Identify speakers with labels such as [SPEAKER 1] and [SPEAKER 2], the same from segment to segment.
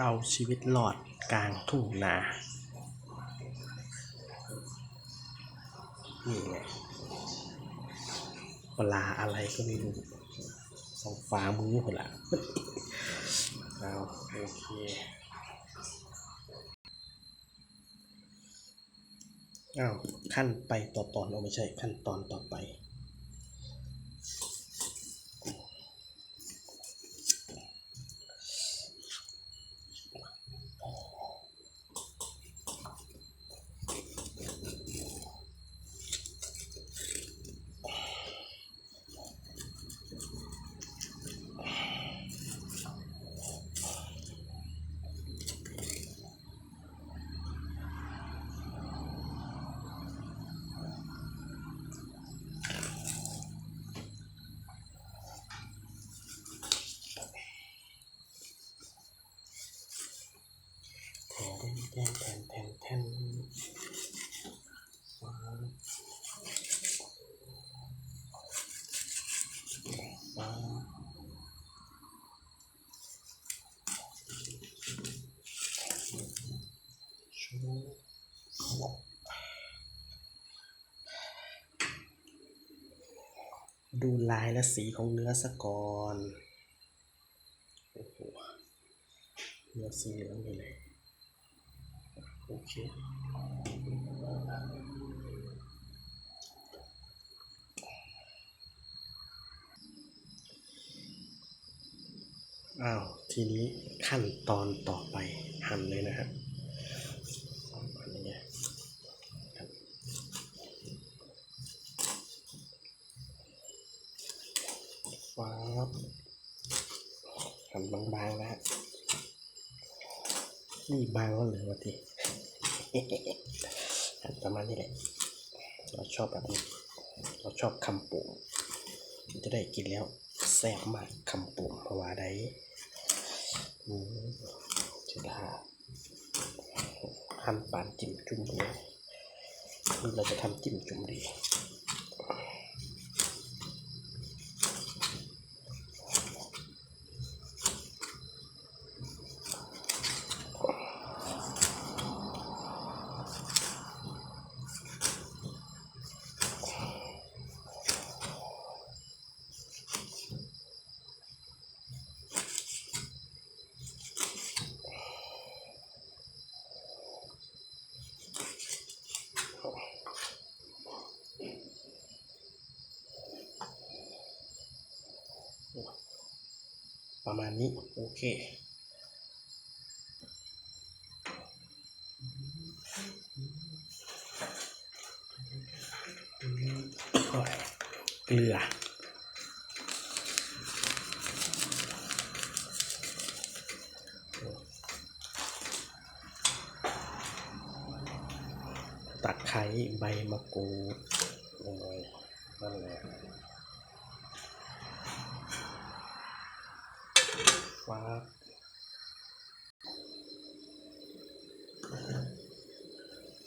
[SPEAKER 1] เอาชีวิตรอดกลางทุ่งนา นี่ไงปลาอะไรก็ไม่รู้สองฟ้ามือหมดละเอาโอเคอ้าวขั้นไปต่อตอนเอาไม่ใช่ขั้นตอนต่อไป แทนแทนแทน แทนแทนฟ้าฟ้าชูดูลายและสีของเนื้อสะกอนโอ้โหเนื้อสีเหลืองนี่เลย โอเคอ้าวทีนี้ขั้นตอนต่อไปหั่นเลยนะฮะอันนี้ครับฟ้าบหั่นบางๆนะฮะนี่บางแล้วเหลือวะที่ ประมาณนี้แหละ เราชอบแบบนี้ เราชอบคำปุ่มจะได้กินแล้วแซ่บมากคำปุ่มเพราะว่าได้อืมจะได้หั่นปานจิ้มจุ่มเลยเราจะทำจิ้มจุ่มดี ประมาณนี้ โอเค เกลือตะไคร้ใบมะกรูดลงไปนั่นแหละ ฟ้าบ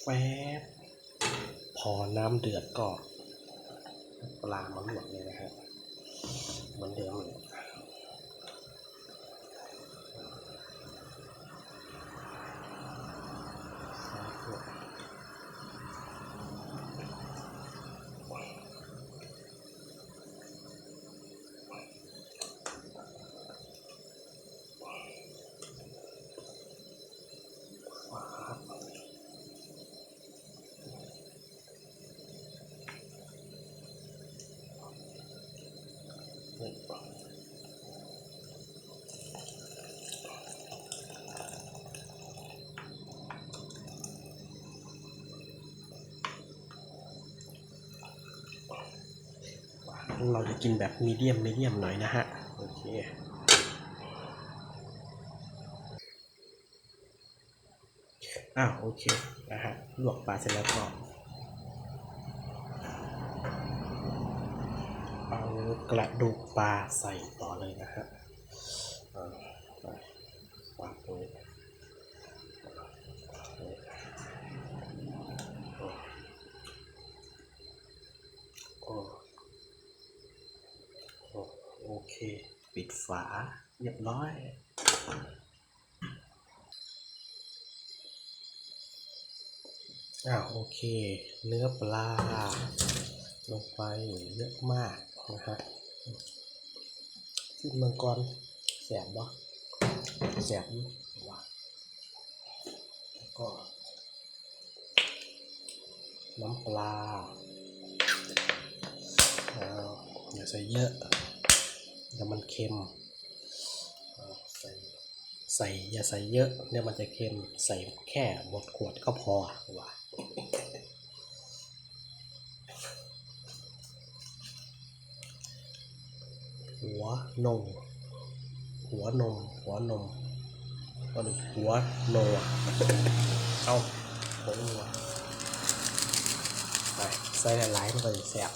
[SPEAKER 1] แฟบพอน้ำเดือดก็ปลามันหมดเลยนะฮะเหมือนเดิมเลย เราจะกินแบบมีเดียมมีเดียมหน่อยนะฮะ โอเคอ้าวโอเคนะฮะลวกปลาเสร็จแล้วก็เอากระดูกปลาใส่ต่อเลยนะฮะอ่าปวางตรงนี้ ปิดฝาเรียบร้อย อ้าวโอเค เนื้อปลา ลงไปเยอะมากนะฮะขึ้นมังกรแสบบ่แสบอยู่ว่ะแล้วก็ น้ำปลาเอาอย่าใส่เยอะ เดี๋ยวมันเค็มใส่ใส่อย่าใส่เยอะเดี๋ยวมันจะเค็มใส่แค่หมดขวดก็พอว่ะหัวนมหัวนมหัวนมก็ดูหัวโนอะเอาหัวไปใส่หลายๆมันก็จะแซ่บ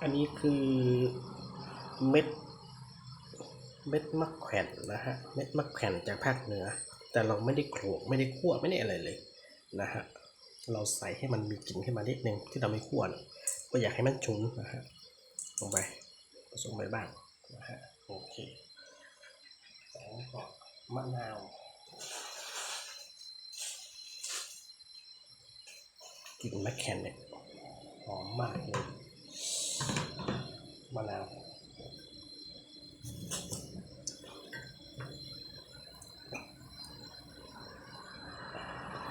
[SPEAKER 1] อั นี้คือเม็ดเม็ดมะแขวนนะฮะ เม็ดมะแขวนจากภาคเหนือ แต่เราไม่ได้โขลกไม่ได้คั่วไม่ได้อะไรเลยนะฮะ เราใส่ให้มันมีกลิ่นขึ้นมานิดนึงที่เราไม่คั่วนะก็อยากให้มันฉุนนะฮะ ลงไปผสมไปบ้างนะฮะ โอเคแล้วก็มะนาวกลิ่นมะแขวนเนี่ยหอมมากเลย มะนาว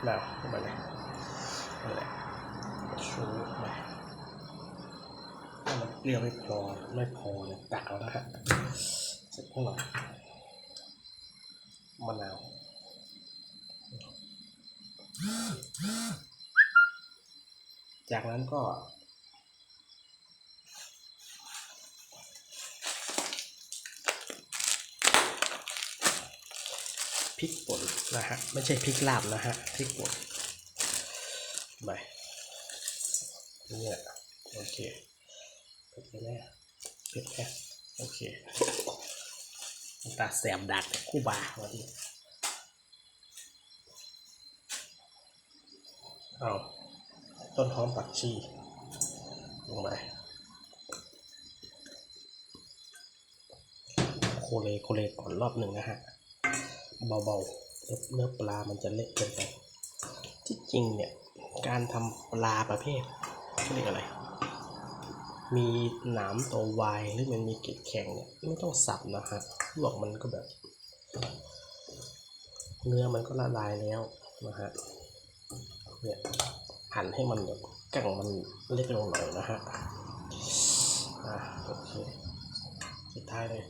[SPEAKER 1] แล้วเข้ามาเลยนั่นแหละชูไปถ้ามันเปรี้ยวไม่พอไม่พอเนี่ยตักเอานะฮะเสร็จพวกเรามะนาวจากนั้นก็ พริกป่นนะฮะไม่ใช่พริกลาบนะฮะพริกป่นไปเนี่ยโอเคเผ็ดไหมเผ็ดแค่โอเคตาแสบดักคู่บาวันนี้เอาต้นหอมปักชีลงไปโคเลโคเลก่อนรอบหนึ่งนะฮะ เบาๆ เนื้อปลามันจะเละเกินไป ที่จริงเนี่ย การทำปลาประเภทเขาเรียกอะไร มีหนามตัววายหรือมันมีเกล็ดแข็งเนี่ยไม่ต้องสับนะฮะลวกมันก็แบบ เนื้อมันก็ละลายแล้วนะฮะเนี่ยหั่นให้มันแบบกั่งมันเล็กลงหน่อยนะฮะอ่าโอเคสุดท้ายเลย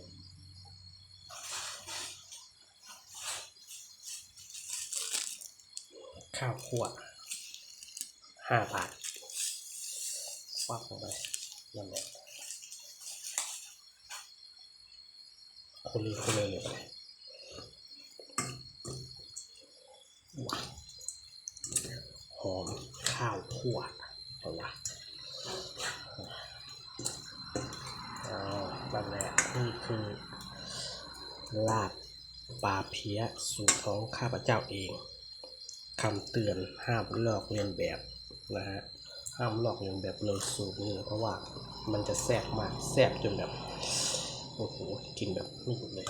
[SPEAKER 1] ข้าวคั่วห้าบาทฟักลงไปนั่นแหละคนลีโคนเลยเลยไปว้าหอมข้าวคั่วเอาละอ้านั่นแหละนี่คือลาบปลาเพี้ยสูตรของข้าพเจ้าเอง คำเตือนห้ามลอกเลียนแบบนะฮะห้ามลอกเลียนแบบเลยสูตรนี้เพราะว่ามันจะแซ่บมากแซ่บจนแบบโอ้โหกินแบบไม่หยุดเลย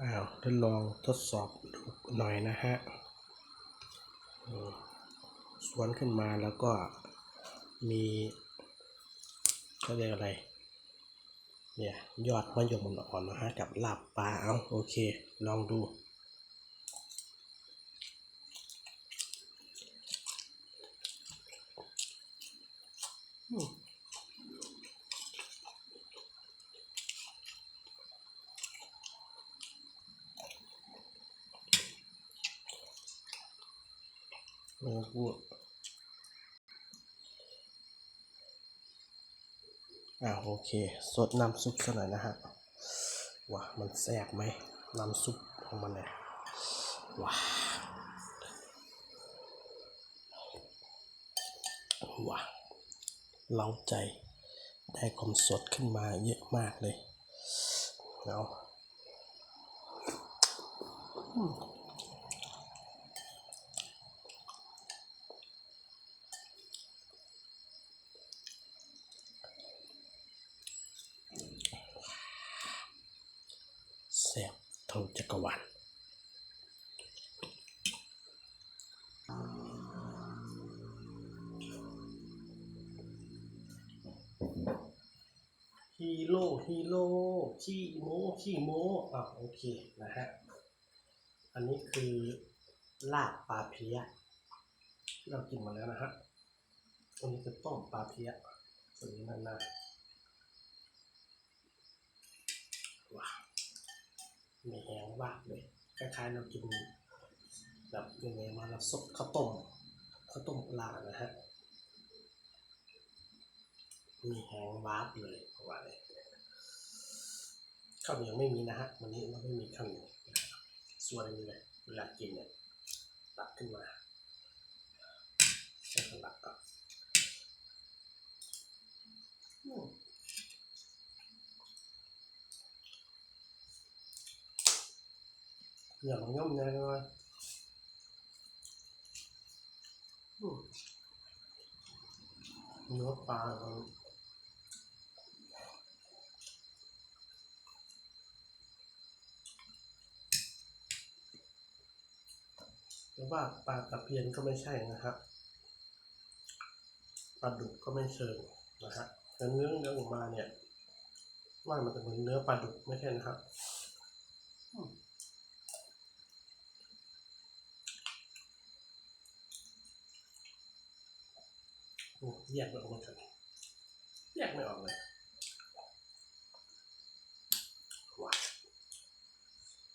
[SPEAKER 1] อ้าวทดลองทดสอบดูหน่อยนะฮะสวนขึ้นมาแล้วก็มีเขาเรียกอะไร เนี่ยยอดมะยมอ่อนนะฮะกับลาบปลาเอาโอเค ลองดูอืมองพูดอ่าโอ เคสดน้ำซุปซะหน่อยนะฮะว้ามันแซ่บไหมน้ำซุปของมันเนี่ยว้าว้าเล้าใจได้ความสดขึ้นมาเยอะมากเลยเอาอืม ทงจักรวาลฮีโร่ฮีโร่ขี้โมขี้โมอะโอเคนะฮะ อันนี้คือลาบปลาเพี้ยที่เรากินมาแล้วนะฮะอันนี้คือต้มปลาเพี้ยส่วนนี้นั่นนะว้าว มีแหงวากเลยคล้ายๆเรากินแบบยังไงมาเราสดข้าวต้มข้าวต้มปลานะฮะมีแหงวาบเลยเพราะว่าเลยข้าวเหนียวไม่มีนะฮะวันนี้เราไม่มีข้าวเหนียวส่วนนี้เลยเวลากินเนี่ยตักขึ้นมาใช้สลักก่อน อือย่ามันย่อมเลยนะอืมเนื้อปลามันแต่ว่าปลาตะเพียนก็ไม่ใช่นะครับปลาดุกก็ไม่เชิงนะฮะแต่เนื้อเนื้อออกมาเนี่ยว่ามันจะเหมือนเนื้อปลาดุกไม่ใช่นะครับอืมโอ้ แยกไม่ออกเหมือนกันแยกไม่ออกเลยว้า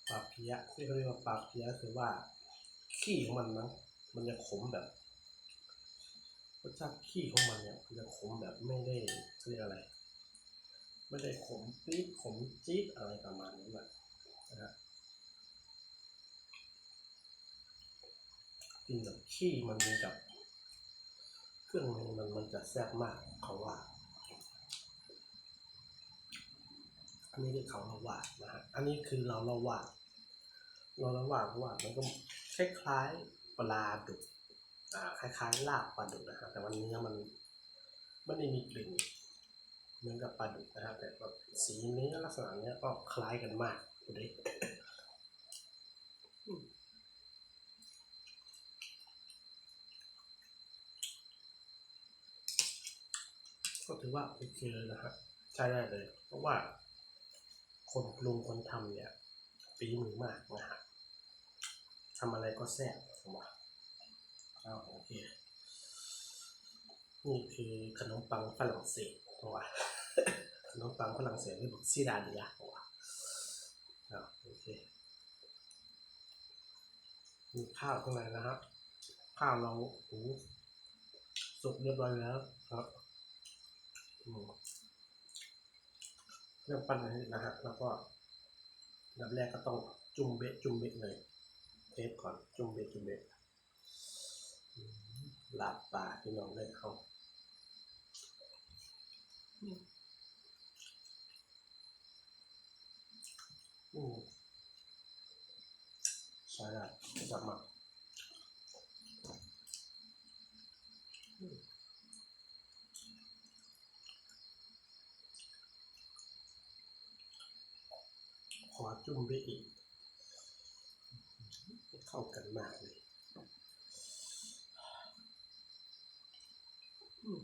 [SPEAKER 1] ปลาเพี้ยที่เขาเรียกว่าปลาเพี้ยคือว่า ขี้ของมันนะมันจะขมแบบรสชาติขี้ของมันเนี่ยมันจะขมแบบไม่ได้เรียกอะไร ไม่ได้ขมปี๊ดขมจี๊ดอะไรประมาณนั้แหละนะฮะกินแบบขี้มันมีกับ เครื่องในมันมันจะแซ่บมากเขาว่าอันนี้ที่เขาเราวาดนะฮะอันนี้คือเราเราวาดเราเราว่าดว่าดมันก็คล้ายๆปลาดุกอ่าคล้ายๆลาบปลาดุกนะฮะแต่วันนี้มันไม่ได้มีกลิ่นเหมือนกับปลาดุกนะฮะแต่แบบสีเนื้อลักษณะเนี้ยก็คล้ายกันมากดูดิอืมก็ ถือว่าโอเคเลยนะฮะใช้ได้เลย เพราะว่า คนปรุงคนทำเนี่ยฝีมือมากนะฮะทำอะไรก็แซ่บผมว่าอ้าวโอเคนี่คือขนมปังฝรั่งเศสผมว่าขนมปังฝรั่งเศสหรือบอกซิดาเดียผมว่าอ้าวโอเคมีข้าวข้างในนะครับข้าวเราโอ้สุกเรียบร้อยแล้วครับ เรื่องปั้นนี้นะฮะแล้วก็ดับแรกก็ต้องจุ่มเบะจุ่มเบะเลย เทปก่อนจุ่มเบะจุ่มเบะหลับตาพี่น้องเลยเขาอืมใช่ได้จับมาอืมขอ จุ่มเบะอีก เข้ากันมากเลยอืม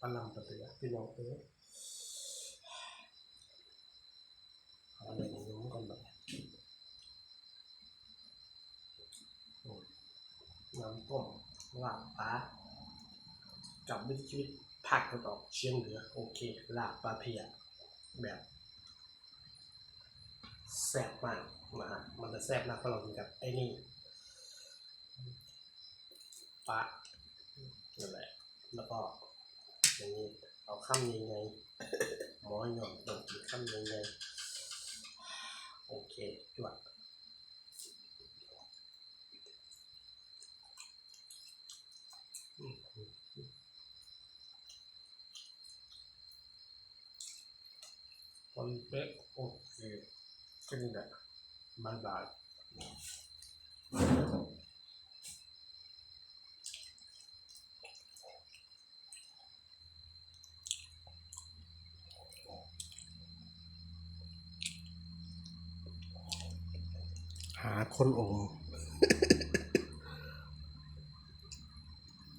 [SPEAKER 1] ปลาลำปลาเตือพี่น้องเอ้ยเอาอะไรมาลุ้มก่อนแบบอืมน้ำต้มลาบปลา กับวิถีชีวิตภาคตะวันออกเชียงเหนือโอเคลาบปลาเพียแบบแซ่บมากนะฮะมันจะแซ่บนะเพราะเรากินกับไอ้นี่ปลานั่นแหละแล้วก็อย่างนี้เอาข้ามยังไงหมอหย่อนตรงกินข้ามยังไงโอเคจวด นเป๊ะโอเคแค่นี้แหละ
[SPEAKER 2] บายบาย
[SPEAKER 1] หาคนองค์